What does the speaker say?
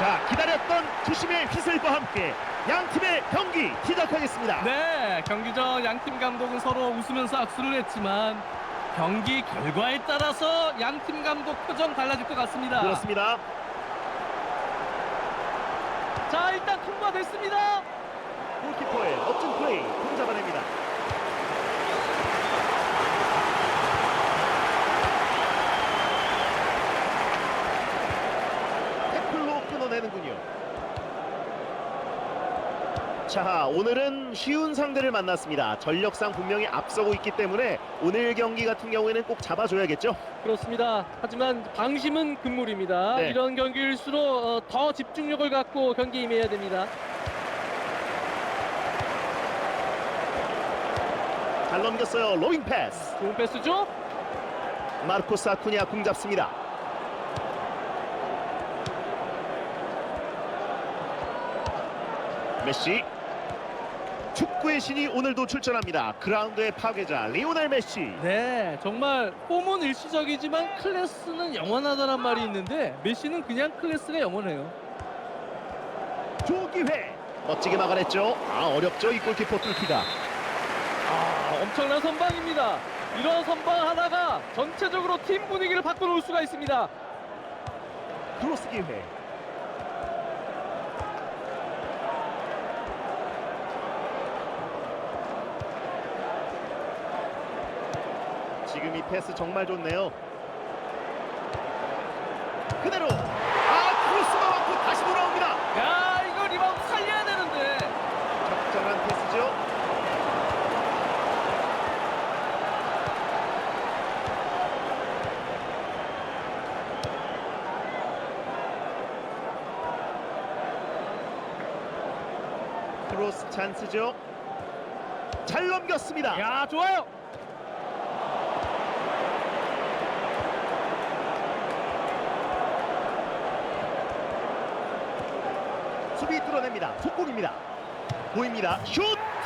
자 기다렸던 주심의 휘슬과 함께 양 팀의 경기 시작하겠습니다. 네, 경기 전 양 팀 감독은 서로 웃으면서 악수를 했지만 경기 결과에 따라서 양 팀 감독 표정 달라질 것 같습니다. 그렇습니다. 자, 일단 통과됐습니다. 골키퍼의 멋진 플레이 공 잡아냅니다. 태클로 끊어내는군요. 자, 오늘은 쉬운 상대를 만났습니다. 전력상 분명히 앞서고 있기 때문에 오늘 경기 같은 경우에는 꼭 잡아줘야겠죠. 그렇습니다. 하지만 방심은 금물입니다. 네. 이런 경기일수록 어, 더 집중력을 갖고 경기에 임해야 됩니다. 잘 넘겼어요. 로잉 패스. 좋은 패스죠? 마르코스 아쿠니아 공 잡습니다. 메시 축구의 신이 오늘도 출전합니다. 그라운드의 파괴자 리오넬 메시. 네, 정말 폼은 일시적이지만 클래스는 영원하다는 말이 있는데 메시는 그냥 클래스가 영원해요. 조기회 멋지게 막아냈죠. 아 어렵죠 이 골키퍼 뚫기가. 아, 엄청난 선방입니다. 이런 선방 하나가 전체적으로 팀 분위기를 바꿔놓을 수가 있습니다. 크로스 기회. 지금 이 패스 정말 좋네요. 그대로 아 크로스가 왔고 다시 돌아옵니다. 야, 이거 리바운드 살려야 되는데. 적절한 패스죠. 크로스 찬스죠. 잘 넘겼습니다. 야, 좋아요. 수비 뚫어냅니다. 속공입니다. 보입니다. 슛!